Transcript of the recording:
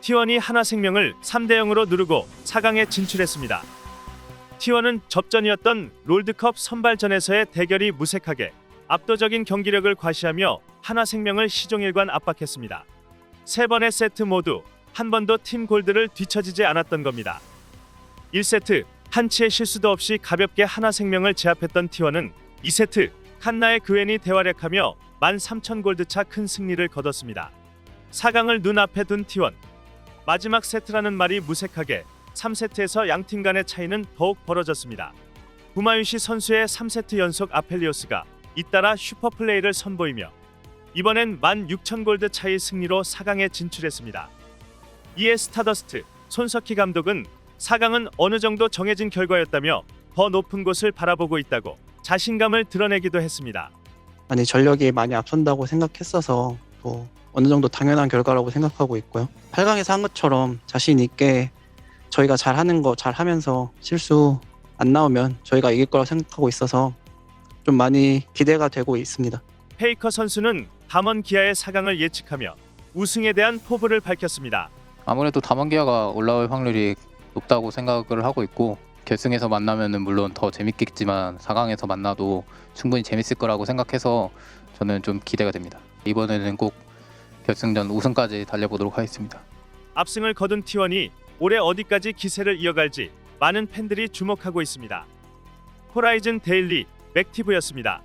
T1이 하나생명을 3대 0으로 누르고 4강에 진출했습니다. T1은 접전이었던 롤드컵 선발전에서의 대결이 무색하게 압도적인 경기력을 과시하며 하나생명을 시종일관 압박했습니다. 세 번의 세트 모두 한 번도 팀 골드를 뒤처지지 않았던 겁니다. 1세트 한치의 실수도 없이 가볍게 하나생명을 제압했던 T1은 2세트 칸나의 그웬이 대활약하며 13,000 골드차 큰 승리를 거뒀습니다. 4강을 눈앞에 둔 T1 마지막 세트라는 말이 무색하게 3세트에서 양팀 간의 차이는 더욱 벌어졌습니다. 구마유시 선수의 3세트 연속 아펠리오스가 잇따라 슈퍼플레이를 선보이며 이번엔 16,000 골드 차이 승리로 4강에 진출했습니다. 이에 스타더스트 손석희 감독은 4강은 어느 정도 정해진 결과였다며 더 높은 곳을 바라보고 있다고 자신감을 드러내기도 했습니다. 많이 전력이 많이 앞선다고 생각했어서 뭐 어느 정도 당연한 결과라고 생각하고 있고요. 8강에서 한 것처럼 자신 있게 저희가 잘하는 거 잘하면서 실수 안 나오면 저희가 이길 거라고 생각하고 있어서 좀 많이 기대가 되고 있습니다. 페이커 선수는 담원 기아의 4강을 예측하며 우승에 대한 포부를 밝혔습니다. 아무래도 담원기아가 올라올 확률이 높다고 생각을 하고 있고 결승에서 만나면은 물론 더 재밌겠지만 4강에서 만나도 충분히 재밌을 거라고 생각해서 저는 좀 기대가 됩니다. 이번에는 꼭 결승전 우승까지 달려보도록 하겠습니다. 압승을 거둔 T1이 올해 어디까지 기세를 이어갈지 많은 팬들이 주목하고 있습니다. 호라이즌 데일리 맥티브였습니다.